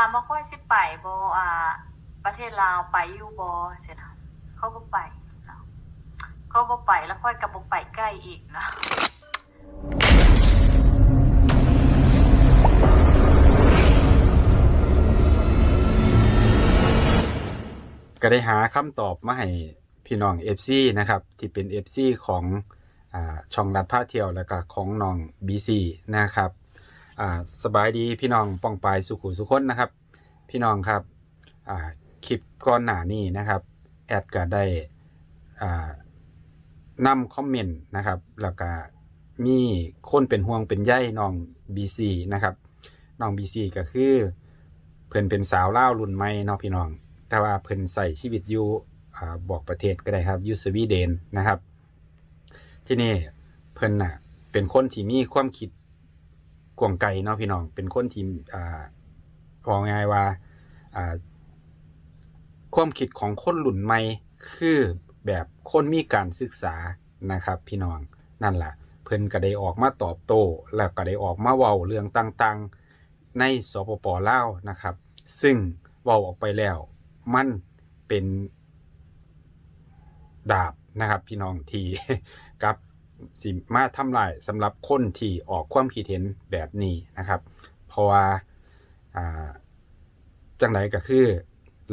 ามว่าค่อยสิไปบอ่า ประเทศลาวไปอยู่บ่เสียนะเขาบ่ไปเขาบ่ไปแล้วค่อยก็บ่ไปใกล้อีกนะก็ได้หาคำตอบมาให้พี่น้อง FC นะครับ ที่เป็น FC ของอช่องรัดผ้าเที่ยวแล้วก็ของน้อง BC นะครับ อ่าสบายดีพี่น้องป้องปายสุขุสุคนนะครับ พี่น้องครับอ่าคลิปก่อนหน้านี้นะครับ แอดก็ได้อ่านำคอมเมนต์นะครับแล้วก็มีคนเป็นห่วงเป็นใยน้อง BC นะครับน้อง BC ก็คือเพิ่นเป็นสาวเล่ารุ่นใหม่เนาะพี่น้อง แต่ว่าเพิ่นใส่ชีวิตอยู่บอกประเทศก็ได้ครับยูสวีเดนนะครับ ที่นี่เพิ่นน่ะเป็นคนที่มีความคิด กวางไกลเนาะพี่น้องเป็นคนที่อ่าบอง่ายว่าอ่าความคิดของคนรุ่นใหม่คือแบบคนมีการศึกษานะครับ พี่น้องนั่นแหละเพิ่นก็ได้ออกมาตอบโต้แล้วก็ได้ออกมาเว้าเรื่องต่างๆ ในสปปลาวนะครับ ซึ่งเว้าออกไปแล้วมันเป็นดาบนะครับ พี่น้องที่กับ สิมาทำลายสำหรับคนที่ออกความคิดเห็นแบบนี้นะครับ เพราะว่าจังไรก็คือ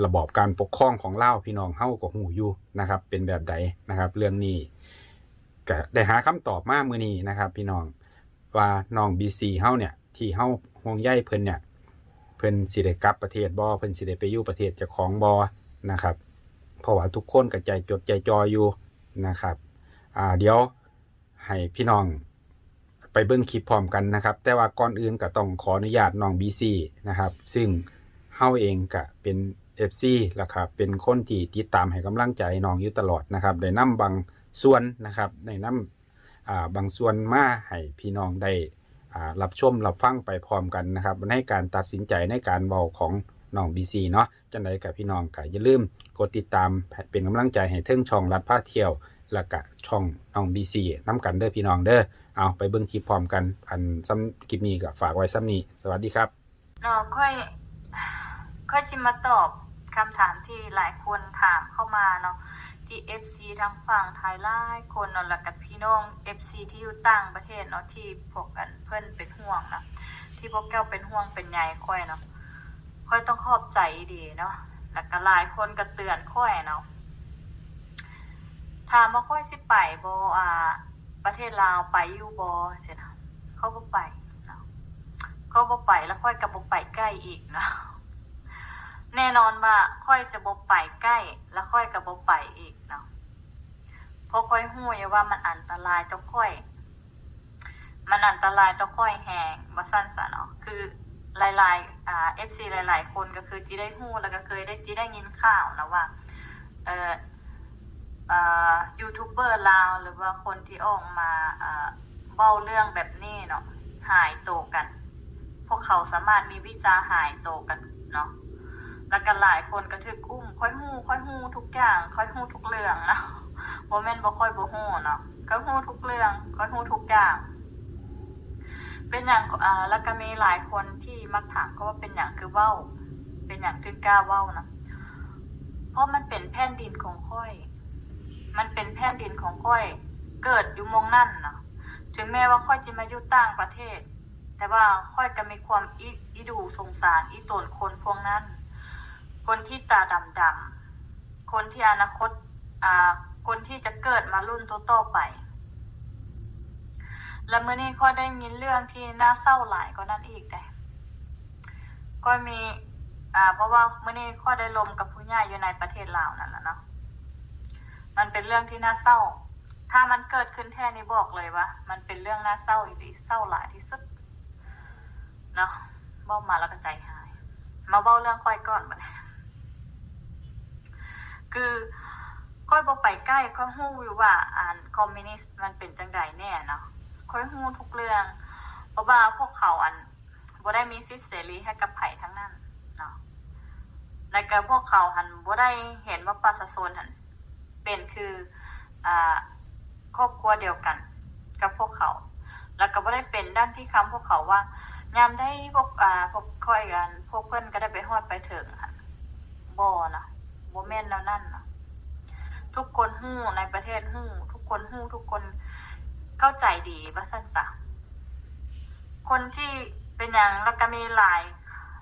ระบอบการปกครองของเล่าพี่น้องเฮาก็หูอยู่นะครับ เป็นแบบใดนะครับ เรื่องนี้ก็ได้หาคำตอบมามื้อนี้นะครับ พี่น้องว่าน้อง BC เฮาเนี่ยที่เฮาห่วงใยเพิ่นเนี่ยเพิ่นสิได้กลับประเทศบ่เพิ่นสิได้ไปอยู่ประเทศเจ้าของบ่นะครับเพราะว่าทุกคนก็ใจจดใจจออยู่นะครับ อ่าเดี๋ยว ให้พี่น้องไปเบิ่งคลิปพร้อมกันนะครับ แต่ว่าก่อนอื่นก็ต้องขออนุญาตน้อง BC นะครับ ซึ่งเฮาเองก็เป็น FC แล้วครับเป็นคนที่ติดตามให้กำลังใจน้องอยู่ตลอดนะครับได้นำบางส่วนนะครับได้นำอ่าบางส่วนมาให้พี่น้องได้อ่ารับชมรับฟังไปพร้อมกันนะครับ ในการตัดสินใจในการเบาของน้อง BC เนาะจังใดกับพี่น้องก็อย่าลืมกดติดตามเป็นกำลังใจให้เทิงช่องรัดผ้าเที่ยว แล้วก็ช่องน้อง BC น้ำกันเด้อพี่น้องเด้อเอาไปเบิ่งคลิปพร้อมกันอันซ้ำคลิปนี้ก็ฝากไว้ซ้ำนี้ สวัสดีครับเนาค่อย ค่อยจิมาตอบคำถามที่หลายคนถามเข้ามาเนาะที่ FC ทางฝั่งไทยหลายคนเนาะแล้วกับพี่น้อง FC ที่อยู่ต่างประเทศเนาะที่พวกกันเพื่อนเป็นห่วงนะที่พวกแก้วเป็นห่วงเป็นใยค่อยเนาะค่อยต้องขอบใจดีเนาะแล้วก็หลายคนก็เตือนค่อยเนาะ ถามว่าค่อยสิไปบอ่า ประเทศลาวไปอยู่บ่เสียนะเขาบ่ไปเขาบ่ไปแล้วค่อยก็บ่ไปใกล้อีกเนาะแน่นอนว่าค่อยจะบ่ไปใกล้ แล้วค่อยก็บ่ไปอีกเนาะเพราะค่อยหู้ยว่ามันอันตรายต่อค่อย มันอันตรายต่อค่อยแหงว่าสั้นซะเนาะคือหลายๆอ่า FC หลาย ๆ คนก็คือจีได้หู้แล้วก็เคยได้จีได้ยินข่าวนะว่าเอ่อเอ่อ ยูทูบเบอร์ลาวหรือว่าคนที่ออกมาเบ้าเรื่องแบบนี้เนาะหายโตวกัน พวกเขาสามารถมีวิชาหายโตวกันเนาะแล้วก็หลายคนก็ถึกอุ้ม ค่อยหู้ค่อยหู้ทุกอย่าง ค่อยหู้ทุกเรื่องเนาะบ่แม่นบ่ค่อยบ่ฮู้เนาะค่อยหู้ทุกเรื่องค่อยหู้ทุกอย่างเป็นอย่างอ่าแล้วก็มีหลายคนที่มักถามก็ว่าเป็นอย่างคือเว้า เป็นอย่างคือกล้าเว้านะเพราะมันเป็นแผ่นดินของค่อย มันเป็นแผ่นดินของค่อยเกิดอยู่มองนั่นเนาะถึงแม้ว่าค่อยจะมาอยู่ต่างประเทศ แต่ว่าค่อยก็มีความอีอีดูสงสารอีตนคนพวกนั้น คนที่ตาดำดำๆคนที่อนาคตอ่าคนที่จะเกิดมารุ่นต่อๆไป และเมื่อนี้ค่อยได้ยินเรื่องที่น่าเศร้าหลายก็นั่นอีกแต่ก็มีอ่าเพราะว่าเมื่อนี้ค่อยได้ลมกับผู้ใหญ่อยู่ในประเทศลาวนั่นแหละเนาะ มันเป็นเรื่องที่น่าเศร้า ถ้ามันเกิดขึ้นแท้นี้บอกเลยว่า มันเป็นเรื่องน่าเศร้าอีกเศร้าหลายที่สุด เนาะเบ้ามาแล้วก็ใจหาย มาเบ้าเรื่องค่อยก่อนมาเลยคือค่อยบอไปใกล้ค่อยหู้อยู่ว่าอ่านคอมมิวนิสต์มันเป็นจังใดแน่เนาะค่อยหู้ทุกเรื่อง เพราะว่าพวกเขาอันบ่ได้มีสิทธิเสรีให้กับไผ่ทั้งนั้นเนาะและก็พวกเขาหันบ่ได้เห็นว่าประชาชนหัน เป็นคืออ่าครอบครัวเดียวกัน กับพวกเขา แล้วก็บ่ได้เป็นด้านที่คำพวกเขาว่ายามได้พวกอ่าพวกค่อยกัน พวกเพิ่อนก็ได้ไปฮอดไปถึงค่ะบ่นะบ่แม่นแล้วนั่นนะทุกคนฮู้ในประเทศฮู้ทุกคนฮู้ทุกคนเข้าใจดีว่าซั่นซะคนที่เป็นหยังแล้วก็มีหลาย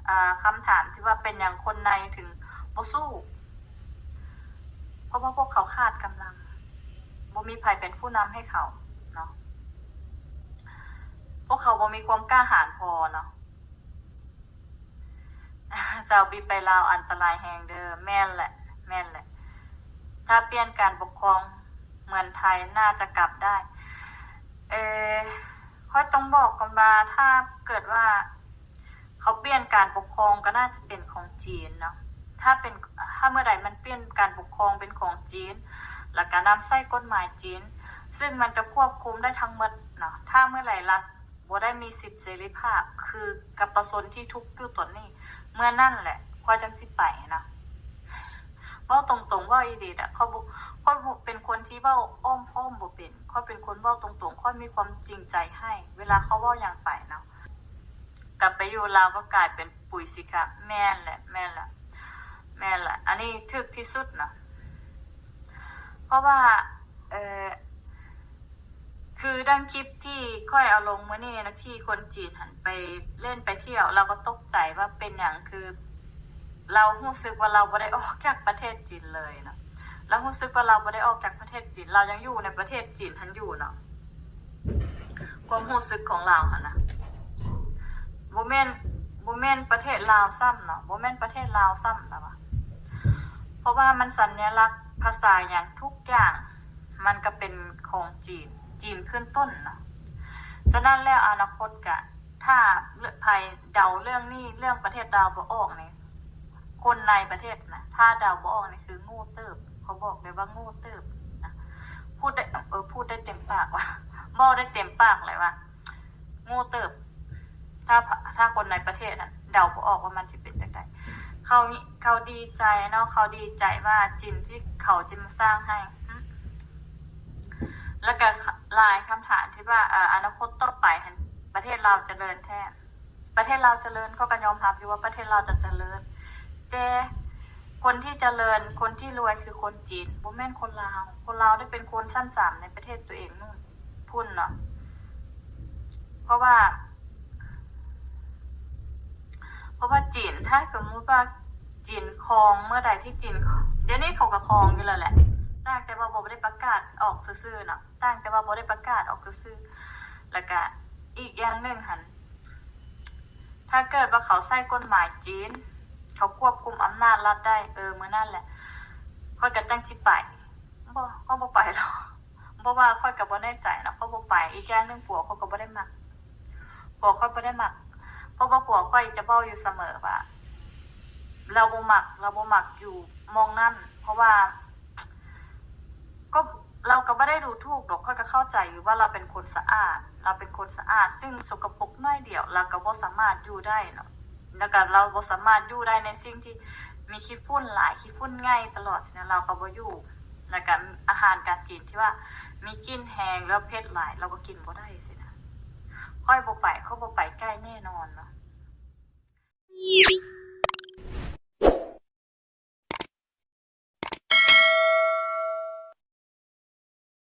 อ่าคำถามที่ว่าเป็นหยังคนในถึงบ่สู้ เพราะว่าพวกเขาขาดกำลังบ่มีใครเป็นผู้นำให้เขาเนาะพวกเขาบ่มีความกล้าหาญพอเนาะเจ้าบิไปลาวอันตรายแหงเด้อแม่นแหละ แม่นแหละ ถ้าเปลี่ยนการปกครองเหมือนไทยน่าจะกลับได้ เออค่อยต้องบอกกันว่าถ้าเกิดว่า เขาเปลี่ยนการปกครองก็น่าจะเป็นของจีนเนาะถ้าเป็นถ้าเมื่อใดมันเปลี่ยนการป จีน แล้วก็นำใส่กฎหมายจีน ซึ่งมันจะควบคุมได้ทั้งหมดเนาะถ้าเมื่อไหร่รัฐบ่ได้มีสิทธิเสรีภาพ คือกับประชาชนที่ทุกข์อยู่ตอนนี้ เมื่อนั่นแหละค่อยจังสิไปนะเว้าตรงๆว่าอีดีอะเขาบ่ค่อยบ่เป็นคนที่เว้าอ้อมค้อมบ่เป็นค่อยเป็นคนเว้าตรงๆค่อยมีความจริงใจให้ เวลาเขาเว้าอย่างไปเนาะกลับไปอยู่ลาวก็กลายเป็นปุ๋ยสิคะแม่นแหละแม่นแหละแม่นแหละอันนี้ถึกที่สุดเนาะ เพราะว่าเออคือดังคลิปที่ค่อยเอาลงเมื่อนี้นะที่คนจีนหันไปเล่นไปเที่ยว เราก็ตกใจว่าเป็นอย่างคือ เรารู้สึกว่าเราไม่ได้ออกจากประเทศจีนเลยเนาะเรารู้สึกว่าเราไม่ได้ออกจากประเทศจีน เรายังอยู่ในประเทศจีนทันอยู่เนาะความรู้สึกของเราอะนะโมเมนโมเมนประเทศลาวซ้ำเนาะโมเมนประเทศลาวซ้ำนะวะเพราะว่ามันสัญลักษณ์ ภาษาอย่างทุกอย่างมันก็เป็นของจีน จีนขึ้นต้นเนาะฉะนั้นแล้วอนาคตกะ ถ้าเลือกภัยเดาเรื่องนี้เรื่องประเทศดาวบ่ออกนี่คนในประเทศนะถ้าดาวบ่ออกนี่คือโงูเติบ เขาบอกเลยว่าโงูเติบนะพูดได้เออพูดได้เต็มปากว่าบอกได้เต็มปากเลยว่าโงูเติบ ถ้าถ้าคนในประเทศน่ะเดาบ่ออกว่ามันจะเป็น เขาเขาดีใจเนาะเขาดีใจว่าจินที่เขาจะมาสร้างให้ แล้วก็ลายคำถามที่ว่าเอออนาคตต่อไปหันประเทศเราจเจริญแท้ประเทศเราจเจริญก็กันยอมรับอยู่ว่าประเทศเราจะเจริญ แต่คนที่เจริญคนที่รวยคือคนจีนบ่แม่นคนลาวคนลาวได้เป็นคนสั้นสามในประเทศตัวเองนู่นพุ่นเนาะเพราะว่า เพราะว่าจีนถ้าสมมติว่าจีนครองเมื่อใดที่จีนเดี๋ยวนี้เขาก็ครองอยู่แล้วแหละตั้งแต่ว่าบ่ได้ประกาศออกซื่อๆเนาะตั้งแต่ว่าบ่ได้ประกาศออกซื่อแล้วก็อีกอย่างหนึ่งหันถ้าเกิดว่าเขาใส่กฎหมายจีน เขาควบคุมอำนาจรัฐได้เออเมื่อนั่นแหละค่อยก็จังสิไปบ่เขาบ่ไปหรอกเพราะว่าค่อยก็บ่แน่ใจนะเขาบ่ไปอีกอย่างหนึงผัวเขาก็บ่ได้มักผัวค่อยบ่ได้มัก เพราะว่าผัวค่อยจะเบ้าอยู่เสมอว่าเราบ่มัก เราบ่มักอยู่มองนั่น เพราะว่า ก็เราก็ไม่ได้ดูถูกหรอกค่อยก็เข้าใจอยู่ว่าเราเป็นคนสะอาด เราเป็นคนสะอาด ซึ่งสกปรกน้อยเดียว เราก็บ่สามารถอยู่ได้เนาะแล้วก็เราบ่สามารถอยู่ได้ในสิ่งที่มีขี้ฝุ่นหลายขี้ฝุ่นง่ายตลอดสินะเราก็บ่อยู่แล้วก็อาหารการกินที่ว่ามีกลิ่นแห้งแล้วเผ็ดหลาย เราก็กินบ่ได้สิ ค่อยบ่ไปเขาบ่ไปใกล้แน่นอนเนาะ